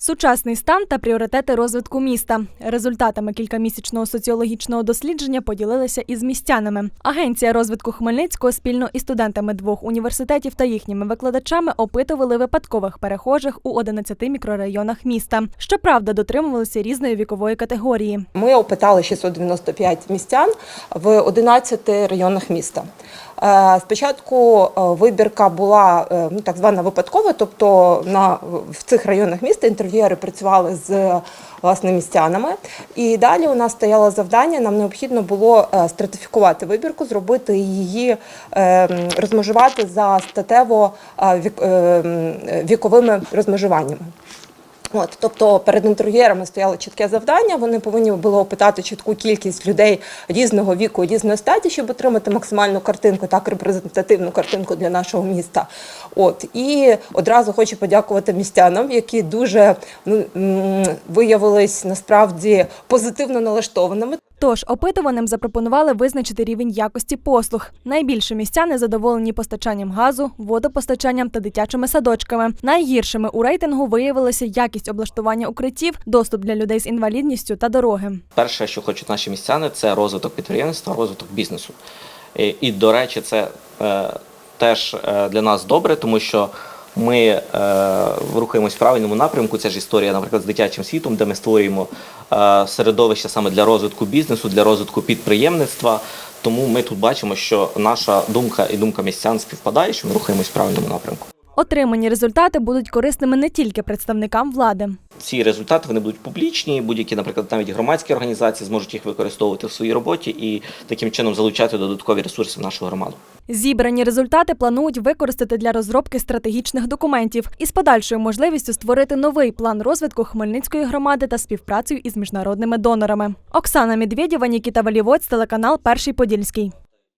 Сучасний стан та пріоритети розвитку міста. Результатами кількамісячного соціологічного дослідження поділилися із містянами. Агенція розвитку Хмельницького спільно із студентами двох університетів та їхніми викладачами опитували випадкових перехожих у 11 мікрорайонах міста. Щоправда, дотримувалися різної вікової категорії. Ми опитали 695 містян в 11 районах міста. Е, Спочатку е, вибірка була е, ну, так звана випадкова, тобто на, в цих районах міста інтерв'юери працювали з власне містянами. І далі у нас стояло завдання, нам необхідно було стратифікувати вибірку, зробити її, розмежувати за статево віковими розмежуваннями. От, тобто перед інтерв'єрами стояло чітке завдання. Вони повинні були опитати чітку кількість людей різного віку, різної статі, щоб отримати максимальну картинку, так репрезентативну картинку для нашого міста. От і одразу хочу подякувати містянам, які дуже ну, виявились насправді позитивно налаштованими. Тож опитуваним запропонували визначити рівень якості послуг. Найбільше містяни задоволені постачанням газу, водопостачанням та дитячими садочками. Найгіршими у рейтингу виявилася якість облаштування укриттів, доступ для людей з інвалідністю та дороги. Перше, що хочуть наші містяни, це розвиток підприємництва, розвиток бізнесу. І, і до речі, це е, теж е, для нас добре, тому що ми е, рухаємось в правильному напрямку. Це ж історія, наприклад, з дитячим світом, де ми створюємо е, середовище саме для розвитку бізнесу, для розвитку підприємництва. Тому ми тут бачимо, що наша думка і думка містян співпадає, що ми рухаємось в правильному напрямку. Отримані результати будуть корисними не тільки представникам влади. Ці результати вони будуть публічні, будь-які, наприклад, навіть громадські організації зможуть їх використовувати в своїй роботі і таким чином залучати додаткові ресурси в нашу громаду. Зібрані результати планують використати для розробки стратегічних документів із подальшою можливістю створити новий план розвитку Хмельницької громади та співпрацею із міжнародними донорами. Оксана Медведєва, Нікіта Валівоць, телеканал Перший Подільський.